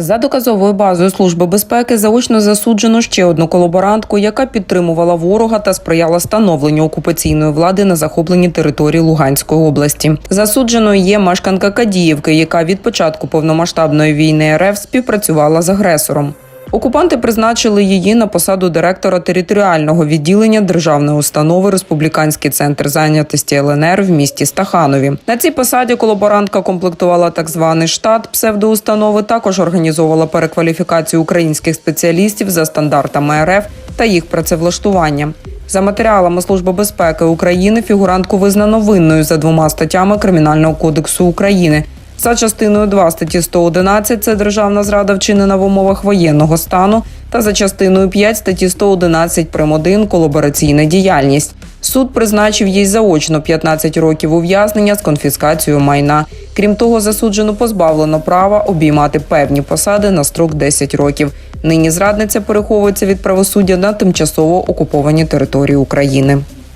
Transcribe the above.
За доказовою базою Служби безпеки заочно засуджено ще одну колаборантку, яка підтримувала ворога та сприяла становленню окупаційної влади на захопленій території Луганської області. Засудженою є мешканка Кадіївки, яка від початку повномасштабної війни РФ співпрацювала з агресором. Окупанти призначили її на посаду директора територіального відділення державної установи Республіканський центр зайнятості ЛНР в місті Стаханові. На цій посаді колаборантка комплектувала так званий штат псевдоустанови. Також організовувала перекваліфікацію українських спеціалістів за стандартами РФ та їх працевлаштування. За матеріалами Служби безпеки України фігурантку визнано винною за двома статтями Кримінального кодексу України. За частиною 2 статті 111 – це державна зрада вчинена в умовах воєнного стану, та за частиною 5 статті 111 прим. 1 колабораційна діяльність. Суд призначив їй заочно 15 років ув'язнення з конфіскацією майна. Крім того, засуджено позбавлено права обіймати певні посади на строк 10 років. Нині зрадниця переховується від правосуддя на тимчасово окупованій території України.